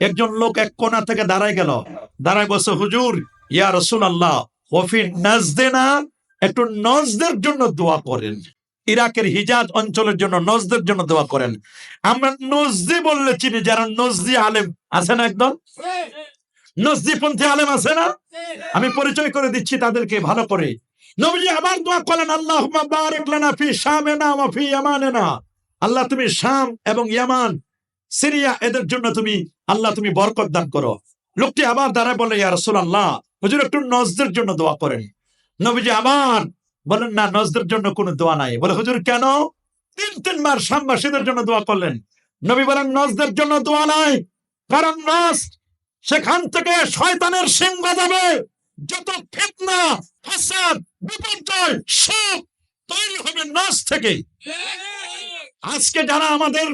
একজন লোক এক কোণা থেকে দাঁড়ায় গেল। দাঁড়ায় বসে হুজুর, ইয়া রসুল আল্লাহ নাজদেনা, একটু নজদের জন্য দোয়া করেন। ইরাকের হিজাজ অঞ্চলের জন্য নজদের জন্য দোয়া করেন। আমরা নজদি বললে চিনি, যারা নজদি আলেম। আছে না একদম নজদিপন্থী আলেম আছে না? আমি পরিচয় করে দিচ্ছি তাদেরকে ভালো করে। নবীজি আবার দোয়া করেন আল্লাহ আল্লাহ তুমি শাম এবং ইয়ামান সিরিয়া এদের জন্য তুমি, আল্লাহ তুমি বরকত দান করো। লোকটি আবার দাঁড়ায় বলে, ইয়া রাসূলুল্লাহ, হুজুর একটু নজদের জন্য দোয়া করেন। নবীজি আবার বলেন, না, নজদের জন্য কোনো দোয়া নাই। বলে, হুজুর, কেন? তিন তিনবার শামবাসীদের জন্য দোয়া করলেন। নবী বলেন, নজদের জন্য দোয়া নাই, কারণ নজ সেখান থেকে শয়তানের সিং বাজাবে। যত ফিতনা ফাসাদ বিপর্যয় সব তৈরি হবে নজ থেকে। আজকে যারা আমাদের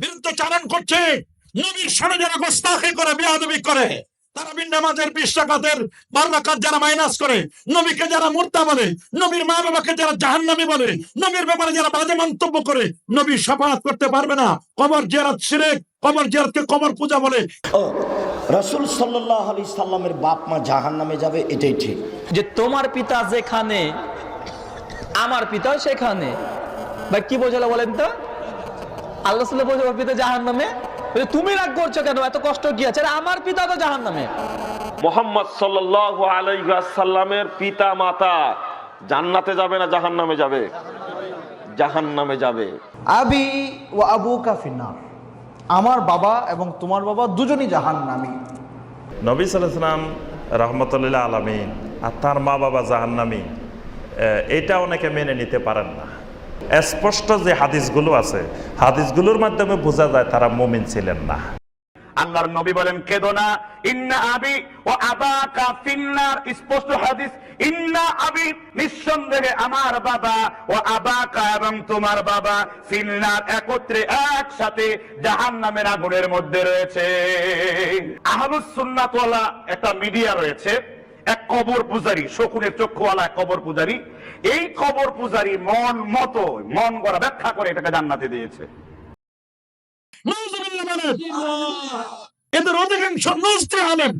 বিরুদ্ধে চারণ করছে। নবীর সামনে যারা গোস্তাখি করে বেয়াদবি করে তারা নামাজের বিশ টাকাতের বারো যারা মাইনাস করে নবীকে যারা মুর্দা বলে নবীর মা বাবাকে যারা জাহান্নামী বলে নবীর ব্যাপারে যারা বাজে মন্তব্য করে নবী সাফাত করতে পারবে না। কবর জিয়ারত শিরেক কবর জিয়ারতকে কবর পূজা বলে। রসুল সাল্লাহ আলি সাল্লামের বাপ মা জাহান নামে যাবে এটাই ঠিক। যে তোমার পিতা যেখানে আমার পিতা সেখানে। বা কি বোঝালো বলেন তো? আল্লাহ সাল্লাহ বোঝাবো পিতা জাহান নামে তুমি রাগ করছ কেন? এত কষ্ট কি আছে? আরে আমার পিতা তো জাহান নামে মোহাম্মদ সাল্লাহ আলাইসাল্লামের পিতা মাতা জান্নাতে যাবে না জাহান্নামে যাবে? জাহান্নামে যাবে। আবি ও আবু কাফিনার আমার বাবা এবং তোমার বাবা দুজনই জাহান নামি নবী সালাম রহমতুল্লাহ আলমিন আর তার মা বাবা জাহান্নামি। এটা অনেকে মেনে নিতে পারেন না। স্পষ্ট যে হাদিসগুলো আছে, হাদিসগুলোর মাধ্যমে বোঝা যায় তারা মুমিন ছিলেন না। আল্লাহর নবী বলেন, কেদো না। ইন্না আবি ও আবাকা ফিন্নার। স্পষ্ট হাদিস, ইন্না আবি নিঃসন্দেহে আমার বাবা ও আবাকা এবং তোমার বাবা ফিন্নার একত্রে একসাথে জাহান নামের আগুনের মধ্যে রয়েছে। আহলুস সুন্নাতওয়ালা একটা মিডিয়া রয়েছে এক কবর পূজারী শকুনের চক্ষুওয়ালা এক কবর পূজারী। এই কবর পূজারী মন মতো মন গড়া ব্যাখ্যা করে এটাকে জান্নাতে দিয়েছে। এদের অধিকাংশ নজদে আলেম।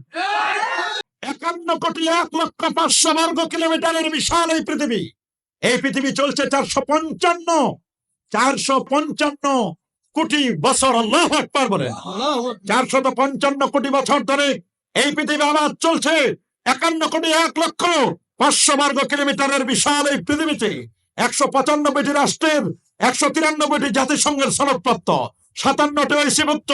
একান্ন কোটি এক লক্ষ পাঁচশো বর্গ কিলোমিটারের বিশাল এই পৃথিবী। এই পৃথিবী চলছে চারশো পঞ্চান্ন চারশো পঞ্চান্ন কোটি বছর আল্লাহ একবার বলে। চারশত পঞ্চান্ন কোটি বছর ধরে এই পৃথিবী আবার চলছে। একান্ন কোটি এক লক্ষ পাঁচশো বর্গ কিলোমিটারের বিশাল এই পৃথিবীতে একশো পঁচানব্বইটি রাষ্ট্রের একশো তিরানব্বইটি জাতিসংঘের সনদপ্রাপ্ত সাতান্নটি ঐশীভুক্ত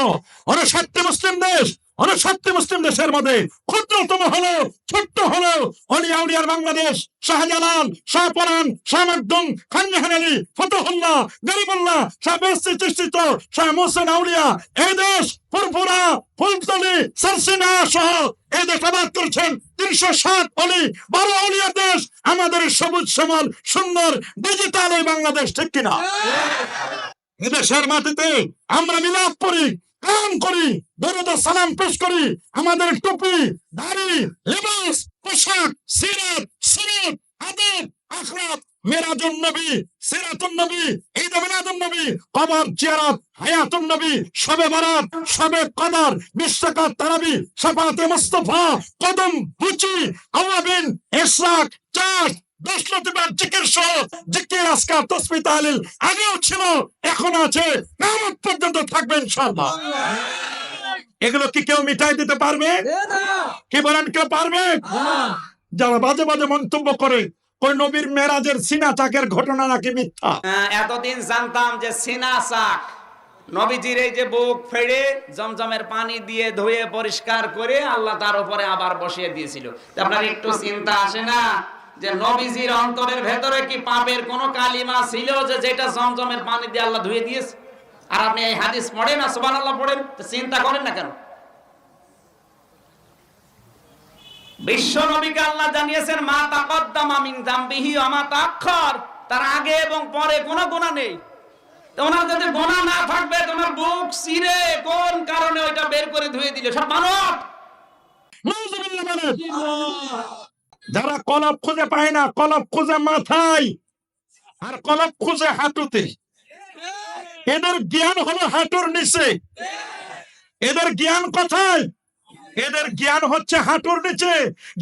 অনষাটটি মুসলিম দেশ, অনষাটটি মুসলিম দেশের মধ্যে ক্ষুদ্রতম হলো, ছোট্ট হলো অলিয়া উলিয়ার বাংলাদেশ, শাহজালাল শাহপরান শাহ মাকদুম খানজাহান আলী, ফতহুল্লাহ, গরিবুল্লাহ, শাহ বেস্তি চিস্তিত শাহ মোহসেন আউলিয়া, এই দেশ ফুরফুরা, ফুলতলি সারসিনা সহ এই দেশ আবাদ করছেন তিনশো সাত অলি বারো অলিয়া দেশ আমাদের সবুজ শ্যামল সুন্দর ডিজিটাল এই বাংলাদেশ ঠিক কিনা? এদেশের মাটিতে আমরা মিলাপ করি কাম করি বেরোতে সালাম পেশ করি। আমাদের টুপি দাড়ি লেবাস পোশাক সিরাত সিরাত আদব আখরাত মেরাজুন নবী সিরাতুন নবী ঈদ মিলাদুন নবী কবর জিয়ারত হায়াতুন নবী শবে বরাত শবে কদর বিশ্বকাত তারাবি শাফাতে মুস্তাফা কদম বুচি আওয়াবিন ইসরাক চাষ দশ লতিবার জিকির সহ জিকির আজকার তসমি তাহলিল আগেও ছিল এখন আছে নামত পর্যন্ত থাকবে ইনশাআল্লাহ। এগুলো কি কেউ মিটাই দিতে পারবে? কি বলেন কেউ পারবে? যারা বাজে বাজে মন্তব্য করে কোন নবীর মেরাজের সিনা চাকের ঘটনা নাকি মিথ্যা? এতদিন জানতাম যে সিনা চাক। নবীজির এই যে বুক ফেড়ে জমজমের পানি দিয়ে ধুয়ে পরিষ্কার করে আল্লাহ তার উপরে আবার বসিয়ে দিয়েছিল। আপনার একটু চিন্তা আসে না যে নবীজির অন্তরের ভেতরে কি পাপের কোন কালিমা ছিল যে যেটা জমজমের পানি দিয়ে আল্লাহ ধুয়ে দিয়েছে? আর আপনি এই হাদিস পড়েন না সুবান আল্লাহ পড়েন চিন্তা করেন না কেন? বিশ্ব নবীকে আল্লাহ জানিয়েছেন, মা তাকদ্দামা মিন জামবিহি ওয়া মা তাআখার তার আগে এবং পরে কোনো গুনাহ নেই। ওনার যদি গোনা না থাকবে, তোমার বুক চিরে কোন কারণে ওইটা বের করে ধুয়ে দিলে? সব মানব। যারা কলব খুঁজে পায় না, কলব খুঁজে মাথায় আর কলব খুঁজে হাঁটুতে। এদের জ্ঞান হলো হাঁটুর নিচে। এদের জ্ঞান কোথায়? এদের জ্ঞান হচ্ছে হাঁটুর নিচে।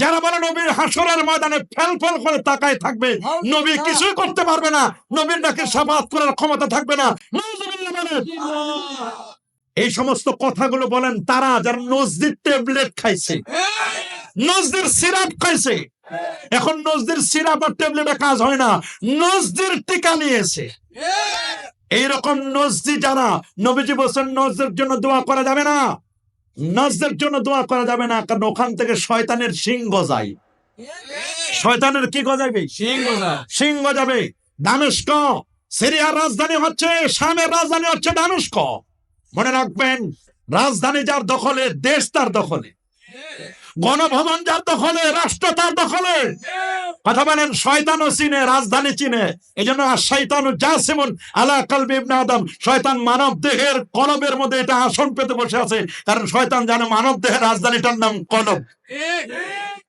যারা বলে নবীর হাসরের ময়দানে ফেল ফেল করে তাকায় থাকবে নবী কিছুই করতে পারবে না। নবীর নাকি সাবাত করার ক্ষমতা থাকবে না। এই সমস্ত কথাগুলো বলেন তারা যারা নজদির ট্যাবলেট খাইছে। নজদির সিরাপ খাইছে। এখন নজদির সিরাপ আর ট্যাবলেটে কাজ হয় না। নজদির টিকা নিয়েছে। এইরকম নজদি যারা নবীজি বলছেন নজদের জন্য দোয়া করা যাবে না। নজদের জন্য দোয়া করা যাবে না কারণ ওখান থেকে শয়তানের সিং গজায়। শয়তানের কি গজাবে সিং গজাবে। দামেস্ক সিরিয়ার রাজধানী হচ্ছে শামের রাজধানী হচ্ছে দামেস্ক মনে রাখবেন রাজধানী যার দখলে দেশ তার দখলে। গণভবন যার দখলে, রাষ্ট্র তার দখলে। কথা বলেন শয়তান ও চিনে, রাজধানী চিনে। এই জন্য শয়তানু জাসিমুন আলা কালবি আদম। শয়তান মানব দেহের কলবের মধ্যে এটা আসন পেতে বসে আছে। কারণ শয়তান জানে মানব দেহের রাজধানীটার নাম কলব।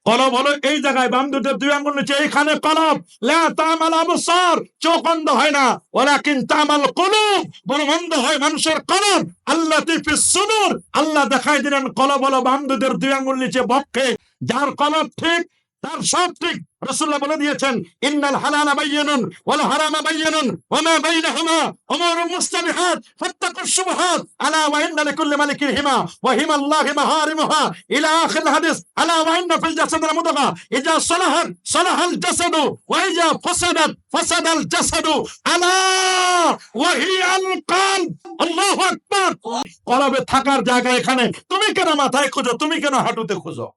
কলব হলো এই জায়গায়, বাম দুটো দুই আঙ্গুল নিচে, এইখানে কলব। লা তামাল আবসার চোখ অন্ধ হয় না। ওলাকিন তামাল কলব বরমন্দ অন্ধ হয় মানুষের কলব। আল্লাহ ফিস সুদূর, আল্লাহ দেখাই দিলেন, কলব হলো বাম দুদের দুই আঙ্গুল নিচে বক্ষে যার কলব ঠিক, তার সব ঠিক। রাসূলুল্লাহ বলে দিয়েছেন, ইন্নাল হালালা বাইয়িনুন ওয়াল হারামা বাইয়িনুন ওয়া মা বাইনাহুমা উমুরুন মুস্তাবিহাত ফাত্তাকুশ শুবহাত আলা ওয়া ইন্না লিকুল্লি মালিকিন হিমা ওয়া হিমা আল্লাহি মাহারিমুহা ইলা আখির হাদিস আলা ওয়া ইন্না ফিল জাসাদি মুদগা ইজা সালাহাত সালাহাল জাসাদু ওয়া ইজা ফাসাদাত ফাসাদাল জাসাদু আলা ওয়া হিয়াল কলব আল্লাহু আকবার। কলবে থাকার জায়গা এখানে। তুমি কেন মাথায় খুঁজো? তুমি কেন হাঁটুতে খুঁজো?